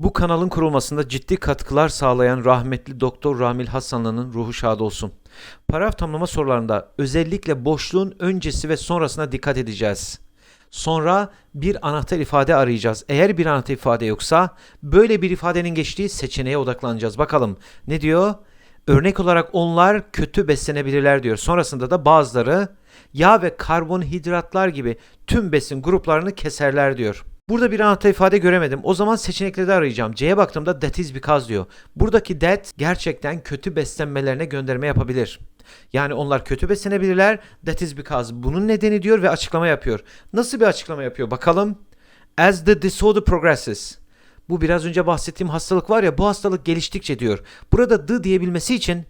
Bu kanalın kurulmasında ciddi katkılar sağlayan rahmetli Doktor Ramil Hasanlı'nın ruhu şad olsun. Paragraf tamlama sorularında özellikle boşluğun öncesi ve sonrasına dikkat edeceğiz. Sonra bir anahtar ifade arayacağız. Eğer bir anahtar ifade yoksa böyle bir ifadenin geçtiği seçeneğe odaklanacağız. Bakalım ne diyor? Örnek olarak onlar kötü beslenebilirler diyor. Sonrasında da bazıları yağ ve karbonhidratlar gibi tüm besin gruplarını keserler diyor. Burada bir anahtar ifade göremedim. O zaman seçenekleri arayacağım. C'ye baktığımda that is because diyor. Buradaki that gerçekten kötü beslenmelerine gönderme yapabilir. Yani onlar kötü beslenebilirler. That is because. Bunun nedeni diyor ve açıklama yapıyor. Nasıl bir açıklama yapıyor? Bakalım. As the disorder progresses. Bu biraz önce bahsettiğim hastalık var ya bu hastalık geliştikçe diyor. Burada the diyebilmesi için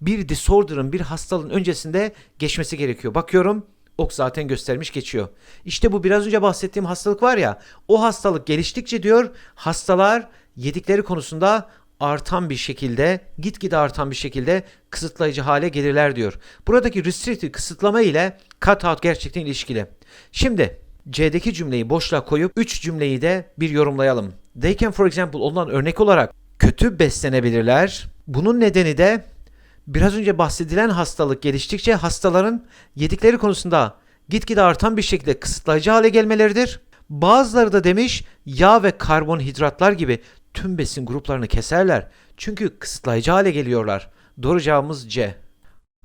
bir disorder'ın bir hastalığın öncesinde geçmesi gerekiyor. Bakıyorum ok zaten göstermiş geçiyor. İşte bu biraz önce bahsettiğim hastalık var ya o hastalık geliştikçe diyor hastalar yedikleri konusunda artan bir şekilde gitgide artan bir şekilde kısıtlayıcı hale gelirler diyor. Buradaki restricted kısıtlama ile cut out gerçekten ilişkili. Şimdi C'deki cümleyi boşluğa koyup 3 cümleyi de bir yorumlayalım. They can for example ondan örnek olarak kötü beslenebilirler. Bunun nedeni de biraz önce bahsedilen hastalık geliştikçe hastaların yedikleri konusunda gitgide artan bir şekilde kısıtlayıcı hale gelmeleridir. Bazıları da demiş yağ ve karbonhidratlar gibi tüm besin gruplarını keserler. Çünkü kısıtlayıcı hale geliyorlar. Doğru cevabımız C.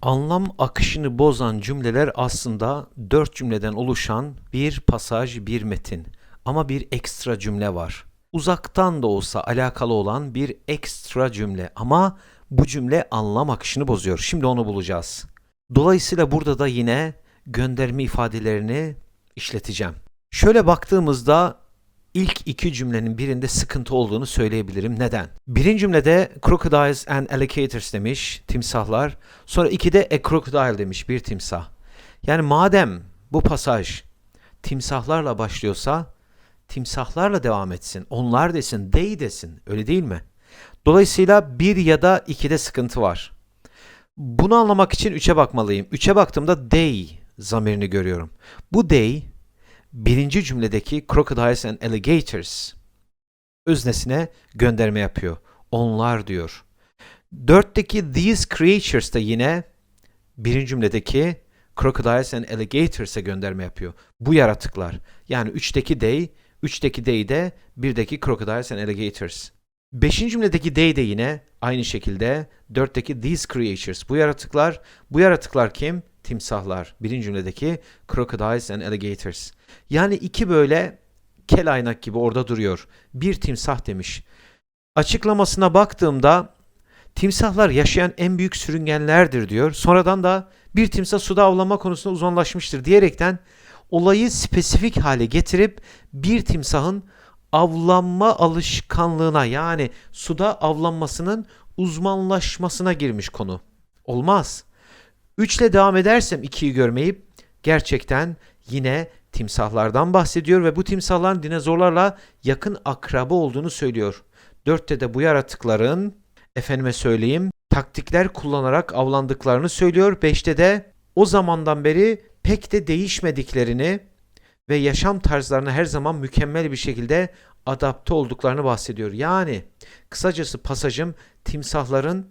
Anlam akışını bozan cümleler aslında dört cümleden oluşan bir pasaj, bir metin. Ama bir ekstra cümle var. Uzaktan da olsa alakalı olan bir ekstra cümle ama bu cümle anlam akışını bozuyor. Şimdi onu bulacağız. Dolayısıyla burada da yine gönderme ifadelerini işleteceğim. Şöyle baktığımızda ilk iki cümlenin birinde sıkıntı olduğunu söyleyebilirim. Neden? Birinci cümlede crocodiles and alligators demiş, timsahlar. Sonra ikide a crocodile demiş, bir timsah. Yani madem bu pasaj timsahlarla başlıyorsa timsahlarla devam etsin. Onlar desin, they desin. Öyle değil mi? Dolayısıyla bir ya da ikide sıkıntı var. Bunu anlamak için 3'e bakmalıyım. 3'e baktığımda they zamirini görüyorum. Bu they birinci cümledeki crocodiles and alligators öznesine gönderme yapıyor. Onlar diyor. Dörtteki these creatures da yine birinci cümledeki crocodiles and alligators'a gönderme yapıyor. Bu yaratıklar. Yani üçteki they, üçteki they de birdeki crocodiles and alligators. Beşinci cümledeki they de yine aynı şekilde dörtteki these creatures. Bu yaratıklar, bu yaratıklar kim? Timsahlar. Birinci cümledeki crocodiles and alligators. Yani iki böyle kel aynak gibi orada duruyor. Bir timsah demiş. Açıklamasına baktığımda timsahlar yaşayan en büyük sürüngenlerdir diyor. Sonradan da bir timsah suda avlanma konusunda uzmanlaşmıştır diyerekten olayı spesifik hale getirip bir timsahın avlanma alışkanlığına yani suda avlanmasının uzmanlaşmasına girmiş konu. Olmaz. 3 ile devam edersem 2'yi görmeyip gerçekten yine timsahlardan bahsediyor ve bu timsahların dinozorlarla yakın akraba olduğunu söylüyor. 4'te de bu yaratıkların efendime söyleyeyim taktikler kullanarak avlandıklarını söylüyor. 5'te de o zamandan beri pek de değişmediklerini ve yaşam tarzlarına her zaman mükemmel bir şekilde adapte olduklarını bahsediyor. Yani kısacası pasajım timsahların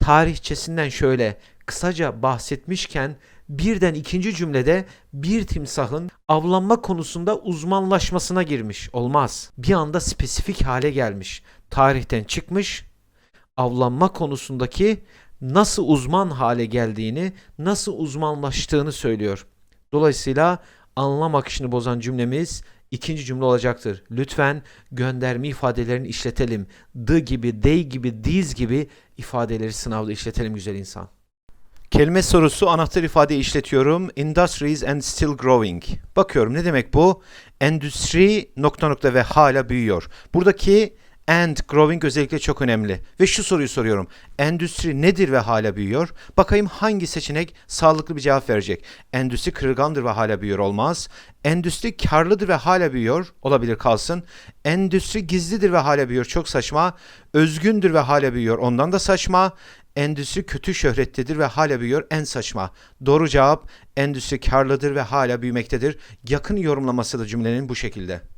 tarihçesinden şöyle kısaca bahsetmişken birden ikinci cümlede bir timsahın avlanma konusunda uzmanlaşmasına girmiş. Olmaz. Bir anda spesifik hale gelmiş. Tarihten çıkmış. Avlanma konusundaki nasıl uzman hale geldiğini, nasıl uzmanlaştığını söylüyor. Dolayısıyla anlam akışını bozan cümlemiz ikinci cümle olacaktır. Lütfen gönderme ifadelerini işletelim. The gibi, they gibi, these gibi ifadeleri sınavda işletelim güzel insan. Kelime sorusu anahtar ifade işletiyorum. Industries and still growing. Bakıyorum ne demek bu? Endüstri nokta nokta ve hala büyüyor. Buradaki and growing özellikle çok önemli. Ve şu soruyu soruyorum. Endüstri nedir ve hala büyüyor? Bakayım hangi seçenek sağlıklı bir cevap verecek? Endüstri kırılgandır ve hala büyüyor olmaz. Endüstri karlıdır ve hala büyüyor. Olabilir kalsın. Endüstri gizlidir ve hala büyüyor. Çok saçma. Özgündür ve hala büyüyor. Ondan da saçma. Endüstri kötü şöhrettedir ve hala büyüyor. En saçma. Doğru cevap endüstri karlıdır ve hala büyümektedir. Yakın yorumlaması da cümlenin bu şekilde.